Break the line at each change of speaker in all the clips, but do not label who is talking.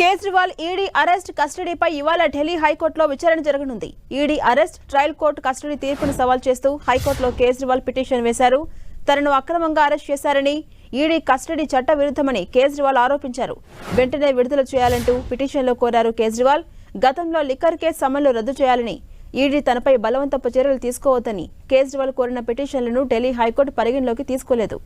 Kejriwal ED arrest కస్టడీపై ఇవాళ ఢిల్లీ హైకోర్టులో విచారణ జరగనుంది. ED arrest trial court custody తీర్పును సవాల్ చేస్తూ హైకోర్టులో కేజ్రీవాల్ పిటిషన్ వేశారు. తనను అక్రమంగా అరెస్ట్ చేశారని ఈడీ కస్టడీ చట్ట విరుద్ధమని కేజ్రీవాల్ ఆరోపించారు. వెంటనే విడుదల చేయాలంటూ పిటిషన్లో కోరారు కేజ్రీవాల్. గతంలో లిక్కర్ కేసు సమన్లు రద్దు చేయాలని ఈడీ తనపై బలవంతపు చర్యలు తీసుకోవద్దని కేజ్రీవాల్ కోరిన పిటిషన్లను ఢిల్లీ హైకోర్టు పరిగణలోకి తీసుకోలేదు.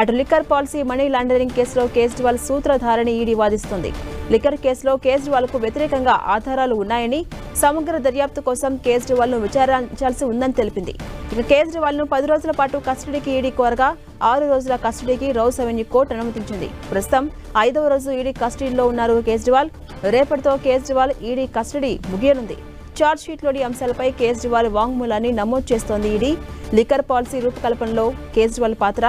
అటు లిక్కర్ పాలసీ మనీ లాండరింగ్ కేసులో కేజ్రీవాల్ సూత్రధారని ఈడీ వాదిస్తుంది. లిక్కర్ కేసులో కేజ్రీవాల్కు వ్యతిరేకంగా ఆధారాలు ఉన్నాయని సమగ్ర దర్యాప్తు కోసం కేజ్రీవాల్ను విచారించాల్సి ఉందని తెలిపింది. ఇక కేజ్రీవాల్ను పది రోజుల పాటు కస్టడీకి ఈడీ కోరగా ఆరు రోజుల కస్టడీకి రౌస్ అవెన్యూ కోర్టు అనుమతించింది. ప్రస్తుతం ఐదవ రోజు ఈడీ కస్టడీలో ఉన్నారు కేజ్రీవాల్ రేపటితో కేజ్రీవాల్ ఈడీ కస్టడీ ముగియనుంది. ఛార్జ్ షీట్లోని అంశాలపై కేజ్రీవాల్ వాంగ్మూలాన్ని నమోదు చేస్తోంది ఈడీ. లిక్కర్ పాలసీ రూపకల్పనలో కేజ్రీవాల్ పాత్ర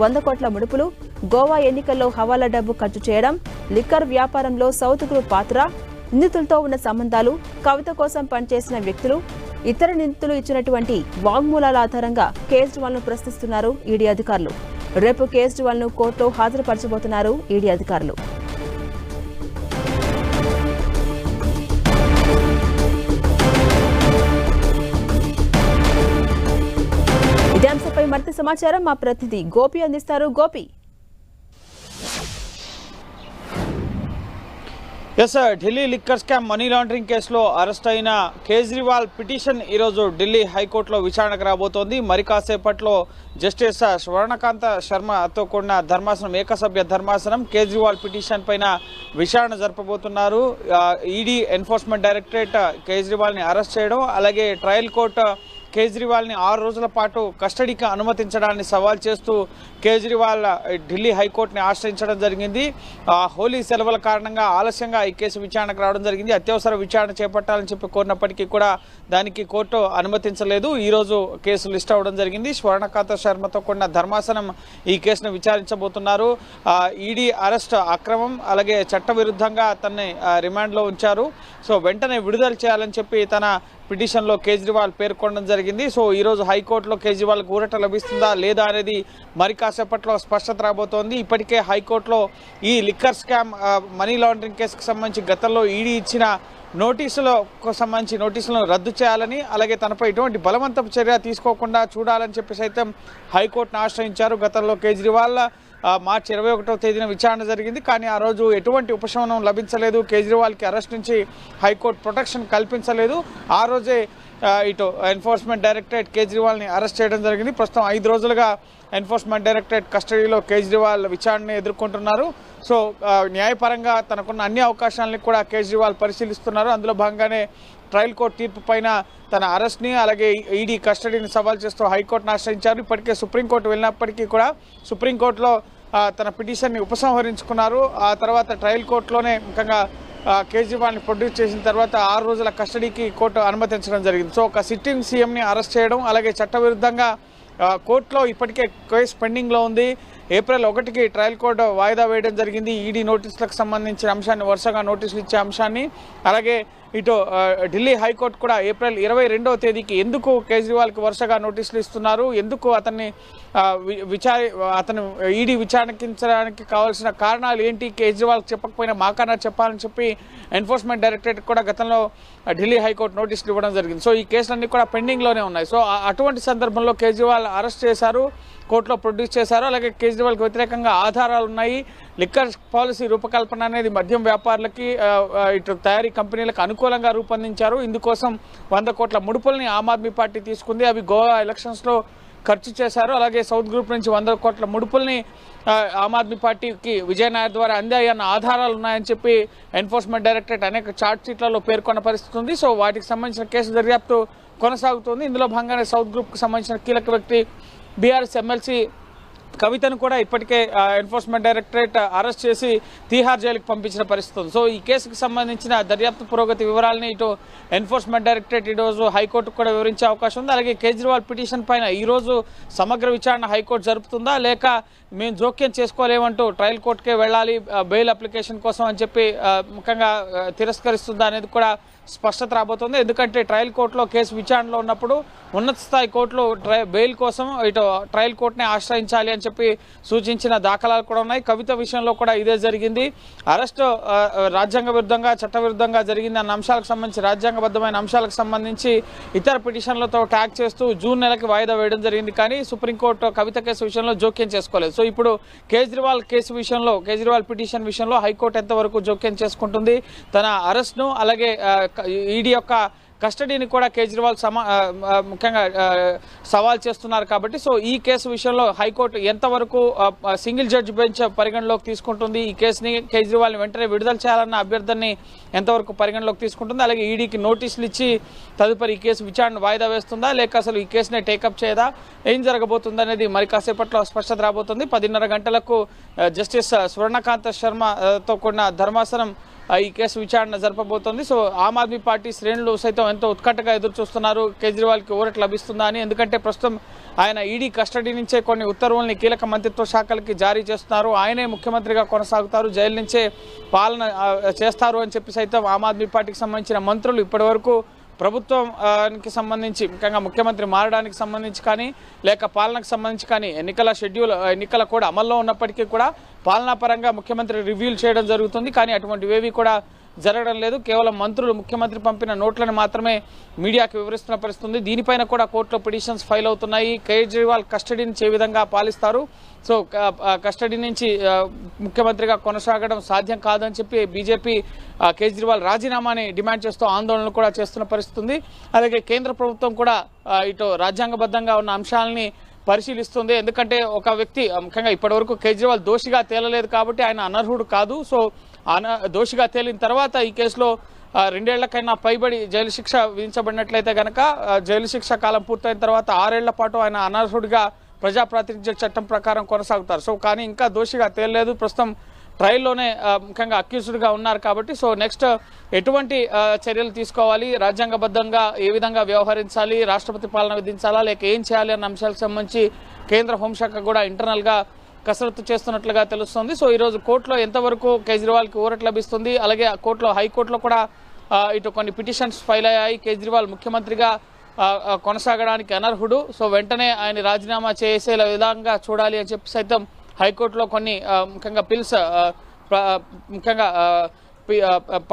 వంద కోట్ల ముడుపులు గోవా ఎన్నికల్లో హవాలా డబ్బు ఖర్చు చేయడం లిక్కర్ వ్యాపారంలో సౌత్ గ్రూప్ పాత్ర నిందితులతో ఉన్న సంబంధాలు కవిత కోసం పనిచేసిన వ్యక్తులు ఇతర నిందితులు ఇచ్చినటువంటి వాంగ్మూలాల ఆధారంగా కేజ్రీవాల్ను ప్రశ్నిస్తున్నారు ఈడీ అధికారులు. రేపు కేజ్రీవాల్ను కోర్టులో హాజరుపరచబోతున్నారు ఈడీ అధికారులు. సమాచారం మా ప్రతినిధి గోపి అందిస్తారు. Gopi.
Yes Delhi liquor scam money laundering కేసులో అరెస్ట్ అయిన కేజ్రీవాల్ పిటిషన్ ఈరోజు ఢిల్లీ హైకోర్టులో విచారణకు రాబోతోంది. మరి కాసేపట్లో జస్టిస్ స్వర్ణకాంత శర్మతో కూడిన ధర్మాసనం ఏకసభ్య ధర్మాసనం కేజ్రీవాల్ పిటిషన్ పైన విచారణ జరపబోతున్నారు. ఈడీ ఎన్ఫోర్స్మెంట్ డైరెక్టరేట్ కేజ్రీవాల్ని అరెస్ట్ చేయడం అలాగే ట్రయల్ కోర్టు కేజ్రీవాల్ని ఆరు రోజుల పాటు కస్టడీకి అనుమతించడాన్ని సవాల్ చేస్తూ కేజ్రీవాల్ ఢిల్లీ హైకోర్టుని ఆశ్రయించడం జరిగింది. హోలీ సెలవుల కారణంగా ఆలస్యంగా ఈ కేసు విచారణకు రావడం జరిగింది. అత్యవసర విచారణ చేపట్టాలని చెప్పి కోరినప్పటికీ కూడా దానికి కోర్టు అనుమతించలేదు. ఈరోజు కేసు లిస్ట్ అవ్వడం జరిగింది. స్వర్ణకాత శర్మతో కూడిన ధర్మాసనం ఈ కేసును విచారించబోతున్నారు. ఈడీ అరెస్ట్ అక్రమం అలాగే చట్టవిరుద్ధంగా తనని రిమాండ్లో ఉంచారు. సో వెంటనే విడుదల చేయాలని చెప్పి తన పిటిషన్లో కేజ్రీవాల్ పేర్కొనడం జరిగింది. సో ఈరోజు హైకోర్టులో కేజ్రీవాల్కి ఊరట లభిస్తుందా లేదా అనేది మరి కాసేపట్లో స్పష్టత రాబోతోంది. ఇప్పటికే హైకోర్టులో ఈ లిక్కర్ స్కామ్ మనీ లాండరింగ్ కేసుకు సంబంధించి గతంలో ఈడీ ఇచ్చిన నోటీసులకు సంబంధించి నోటీసులను రద్దు చేయాలని అలాగే తనపై ఎటువంటి బలవంతపు చర్య తీసుకోకుండా చూడాలని చెప్పి సైతం హైకోర్టును ఆశ్రయించారు గతంలో కేజ్రీవాల్. మార్చి ఇరవై ఒకటో తేదీన విచారణ జరిగింది. కానీ ఆ రోజు ఎటువంటి ఉపశమనం లభించలేదు. కేజ్రీవాల్కి అరెస్ట్ నుంచి హైకోర్టు ప్రొటెక్షన్ కల్పించలేదు. ఆ రోజే ఇటు ఎన్ఫోర్స్మెంట్ డైరెక్టరేట్ కేజ్రీవాల్ని అరెస్ట్ చేయడం జరిగింది. ప్రస్తుతం ఐదు రోజులుగా ఎన్ఫోర్స్మెంట్ డైరెక్టరేట్ కస్టడీలో కేజ్రీవాల్ విచారణని ఎదుర్కొంటున్నారు. సో న్యాయపరంగా తనకున్న అన్ని అవకాశాలని కూడా కేజ్రీవాల్ పరిశీలిస్తున్నారు. అందులో భాగంగానే ట్రయల్ కోర్టు తీర్పు పైన తన అరెస్ట్ని అలాగే ఈడీ కస్టడీని సవాల్ చేస్తూ హైకోర్టును ఆశ్రయించారు. ఇప్పటికే సుప్రీంకోర్టు వెళ్ళినప్పటికీ కూడా సుప్రీంకోర్టులో తన పిటిషన్ని ఉపసంహరించుకున్నారు. ఆ తర్వాత ట్రయల్ కోర్టులోనే ముఖ్యంగా కేజ్రీవాల్ని ప్రొడ్యూస్ చేసిన తర్వాత ఆరు రోజుల కస్టడీకి కోర్టు అనుమతించడం జరిగింది. సో ఒక సిట్టింగ్ సీఎంని అరెస్ట్ చేయడం అలాగే చట్టవిరుద్ధంగా కోర్టులో ఇప్పటికే కేసు పెండింగ్లో ఉంది. ఏప్రిల్ ఒకటికి ట్రయల్ కోర్టు వాయిదా వేయడం జరిగింది. ఈడీ నోటీసులకు సంబంధించిన అంశాన్ని వరుసగా నోటీసులు ఇచ్చే అంశాన్ని అలాగే ఇటు ఢిల్లీ హైకోర్టు కూడా ఏప్రిల్ ఇరవై రెండవ తేదీకి ఎందుకు కేజ్రీవాల్కి వరుసగా నోటీసులు ఇస్తున్నారు? ఎందుకు అతన్ని వి- విచారి అతను ఈడీ విచారించడానికి కావాల్సిన కారణాలు ఏంటి? కేజ్రీవాల్ చెప్పకపోయినా మాకన్నా చెప్పాలని చెప్పి ఎన్ఫోర్స్మెంట్ డైరెక్టరేట్ కూడా గతంలో ఢిల్లీ హైకోర్టు నోటీసులు ఇవ్వడం జరిగింది. సో ఈ కేసులన్నీ కూడా పెండింగ్లోనే ఉన్నాయి. సో ఆ- అటువంటి సందర్భంలో కేజ్రీవాల్ అరెస్ట్ చేశారు కోర్టులో ప్రొడ్యూస్ చేశారు అలాగే కేజ్రీవాల్కి వ్యతిరేకంగా ఆధారాలు ఉన్నాయి లిక్కర్ పాలసీ రూపకల్పన అనేది మద్యం వ్యాపారులకి ఇటు తయారీ కంపెనీలకు అనుకూలంగా రూపొందించారు. ఇందుకోసం వంద కోట్ల ముడుపుల్ని ఆమ్ ఆద్మీ పార్టీ తీసుకుంది. అవి గోవా ఎలక్షన్స్లో ఖర్చు చేశారు. అలాగే సౌత్ గ్రూప్ నుంచి వంద కోట్ల ముడుపుల్ని ఆమ్ ఆద్మీ పార్టీకి విజయనాయర్ ద్వారా అందాయన్న ఆధారాలు ఉన్నాయని చెప్పి ఎన్ఫోర్స్మెంట్ డైరెక్టరేట్ అనేక చార్ట్ షీట్లలో పేర్కొన్న పరిస్థితి ఉంది. సో వాటికి సంబంధించిన కేసు దర్యాప్తు కొనసాగుతుంది. ఇందులో భాగంగానే సౌత్ గ్రూప్కి సంబంధించిన కీలక వ్యక్తి బీఆర్ఎస్ ఎమ్మెల్సీ కవితను కూడా ఇప్పటికే ఎన్ఫోర్స్మెంట్ డైరెక్టరేట్ అరెస్ట్ చేసి తీహార్ జైలుకి పంపించిన పరిస్థితి ఉంది. సో ఈ కేసుకు సంబంధించిన దర్యాప్తు పురోగతి వివరాలని ఇటు ఎన్ఫోర్స్మెంట్ డైరెక్టరేట్ ఈరోజు హైకోర్టుకు కూడా వివరించే అవకాశం ఉంది. అలాగే కేజ్రీవాల్ పిటిషన్ పైన ఈరోజు సమగ్ర విచారణ హైకోర్టు జరుపుతుందా? లేక మేము జోక్యం చేసుకోలేమంటూ ట్రయల్ కోర్టుకే వెళ్ళాలి బెయిల్ అప్లికేషన్ కోసం అని చెప్పి ముఖ్యంగా తిరస్కరిస్తుందా అనేది కూడా స్పష్టత రాబోతుంది. ఎందుకంటే ట్రయల్ కోర్టులో కేసు విచారణలో ఉన్నప్పుడు ఉన్నత స్థాయి కోర్టులో ట్రై బెయిల్ కోసం ఇటు ట్రయల్ కోర్టునే ఆశ్రయించాలి అని చెప్పి సూచించిన దాఖలాలు కూడా ఉన్నాయి. కవిత విషయంలో కూడా ఇదే జరిగింది. అరెస్ట్ రాజ్యాంగ విరుద్ధంగా చట్టవిరుద్ధంగా జరిగింది అన్న అంశాలకు సంబంధించి రాజ్యాంగబద్ధమైన అంశాలకు సంబంధించి ఇతర పిటిషన్లతో ట్యాగ్ చేస్తూ జూన్ నెలకి వాయిదా వేయడం జరిగింది. కానీ సుప్రీంకోర్టు కవిత కేసు విషయంలో జోక్యం చేసుకోలేదు. సో ఇప్పుడు కేజ్రీవాల్ కేసు విషయంలో కేజ్రీవాల్ పిటిషన్ విషయంలో హైకోర్టు ఎంతవరకు జోక్యం చేసుకుంటుంది? తన అరెస్ట్ను అలాగే ఈడీ యొక్క కస్టడీని కూడా కేజ్రీవాల్ సమా ముఖ్యంగా సవాల్ చేస్తున్నారు కాబట్టి సో ఈ కేసు విషయంలో హైకోర్టు ఎంతవరకు సింగిల్ జడ్జి బెంచ్ పరిగణలోకి తీసుకుంటుంది? ఈ కేసుని కేజ్రీవాల్ని వెంటనే విడుదల చేయాలన్న అభ్యర్థిని ఎంతవరకు పరిగణలోకి తీసుకుంటుంది? అలాగే ఈడీకి నోటీసులు ఇచ్చి తదుపరి ఈ కేసు విచారణ వాయిదా వేస్తుందా? లేక అసలు ఈ కేసుని టేకప్ చేయదా? ఏం జరగబోతుంది అనేది మరి కాసేపట్లో స్పష్టత రాబోతుంది. పదిన్నర గంటలకు జస్టిస్ స్వర్ణకాంత శర్మతో కూడిన ధర్మాసనం ఈ కేసు విచారణ జరపబోతోంది. సో ఆమ్ ఆద్మీ పార్టీ శ్రేణులు సైతం ఎంతో ఉత్కంఠగా ఎదురు చూస్తున్నారు కేజ్రీవాల్కి ఊరట లభిస్తుందా అని. ఎందుకంటే ప్రస్తుతం ఆయన ఈడీ కస్టడీ నుంచే కొన్ని ఉత్తర్వుల్ని కీలక మంత్రిత్వ శాఖలకి జారీ చేస్తున్నారు. ఆయనే ముఖ్యమంత్రిగా కొనసాగుతారు. జైలు నుంచే పాలన చేస్తారు అని చెప్పి సైతం ఆమ్ ఆద్మీ పార్టీకి సంబంధించిన మంత్రులు ఇప్పటివరకు ప్రభుత్వానికి సంబంధించి ముఖ్యంగా ముఖ్యమంత్రి మారడానికి సంబంధించి కానీ లేక పాలనకు సంబంధించి కానీ ఎన్నికల షెడ్యూల్ ఎన్నికల కూడా అమల్లో ఉన్నప్పటికీ కూడా పాలనా పరంగా ముఖ్యమంత్రి రివ్యూలు చేయడం జరుగుతుంది. కానీ అటువంటివేవి కూడా జరగడం లేదు. కేవలం మంత్రులు ముఖ్యమంత్రి పంపిన నోట్లను మాత్రమే మీడియాకు వివరిస్తున్న పరిస్థితుంది. దీనిపైన కూడా కోర్టులో పిటిషన్స్ ఫైల్ అవుతున్నాయి. కేజ్రీవాల్ కస్టడీని ఏ విధంగా పాలిస్తారు. సో కస్టడీ నుంచి ముఖ్యమంత్రిగా కొనసాగడం సాధ్యం కాదని చెప్పి బీజేపీ కేజ్రీవాల్ రాజీనామాని డిమాండ్ చేస్తూ ఆందోళనలు కూడా చేస్తున్న పరిస్థితుంది. అలాగే కేంద్ర ప్రభుత్వం కూడా ఇటు రాజ్యాంగబద్ధంగా ఉన్న అంశాలని పరిశీలిస్తుంది. ఎందుకంటే ఒక వ్యక్తి ముఖ్యంగా ఇప్పటివరకు కేజ్రీవాల్ దోషిగా తేలలేదు కాబట్టి ఆయన అనర్హుడు కాదు. సో దోషిగా తేలిన తర్వాత ఈ కేసులో రెండేళ్ళకైనా పైబడి జైలు శిక్ష విధించబడినట్లయితే కనుక జైలు శిక్ష కాలం పూర్తయిన తర్వాత ఆరేళ్ళ పాటు ఆయన అనర్హుడిగా ప్రజా ప్రాతినిధ్య చట్టం ప్రకారం కొనసాగుతారు. సో కానీ ఇంకా దోషిగా తేలలేదు. ప్రస్తుతం ట్రయల్లోనే ముఖ్యంగా అక్యూజ్డ్గా ఉన్నారు కాబట్టి సో నెక్స్ట్ ఎటువంటి చర్యలు తీసుకోవాలి? రాజ్యాంగబద్ధంగా ఏ విధంగా వ్యవహరించాలి? రాష్ట్రపతి పాలన విధించాలా? లేక ఏం చేయాలి అన్న అంశాలకు సంబంధించి కేంద్ర హోంశాఖ కూడా ఇంటర్నల్గా కసరత్తు చేస్తున్నట్లుగా తెలుస్తుంది. సో ఈరోజు కోర్టులో ఎంతవరకు కేజ్రీవాల్కి ఊరట లభిస్తుంది? అలాగే కోర్టులో హైకోర్టులో కూడా ఇటు కొన్ని పిటిషన్స్ ఫైల్ అయ్యాయి. కేజ్రీవాల్ ముఖ్యమంత్రిగా కొనసాగడానికి అనర్హుడు. సో వెంటనే ఆయన రాజీనామా చేసే విధంగా చూడాలి అని చెప్పి సైతం హైకోర్టులో కొన్ని ముఖ్యంగా పిల్స్ ముఖ్యంగా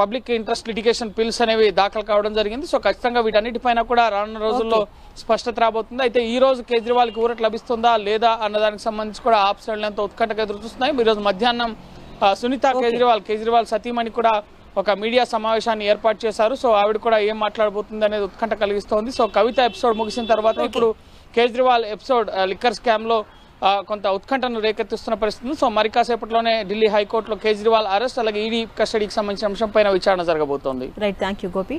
పబ్లిక్ ఇంట్రెస్ట్ లిటిగేషన్ పిల్స్ అనేవి దాఖలు కావడం జరిగింది. సో ఖచ్చితంగా వీటన్నిటిపైన కూడా రానున్న రోజుల్లో స్పష్టత రాబోతుంది. అయితే ఈ రోజు కేజ్రీవాల్కి ఊరట లభిస్తుందా లేదా అన్న దానికి సంబంధించి కూడా ఆప్ శ్రేణులు ఎంతో ఉత్కంఠగా ఎదురు చూస్తున్నాయి ఈ రోజు మధ్యాహ్నం సునీత కేజ్రీవాల్ కేజ్రీవాల్ సతీమణి కూడా ఒక మీడియా సమావేశాన్ని ఏర్పాటు చేశారు. సో ఆవిడ కూడా ఏం మాట్లాడబోతుంది అనేది ఉత్కంఠ కలిగిస్తోంది. సో కవిత ఎపిసోడ్ ముగిసిన తర్వాత ఇప్పుడు కేజ్రీవాల్ ఎపిసోడ్ లిక్కర్ స్కామ్లో ఆ, కొంత ఉత్కంఠను రేకెత్తిస్తున్న పరిస్థితి. సో మరి కాసేపట్లోనే ఢిల్లీ హైకోర్టులో కేజ్రీవాల్ అరెస్ట్ అలాగే ఈడీ కస్టడీకి సంబంధించిన అంశంపైన విచారణ జరగబోతోంది.
Right thank you Gopi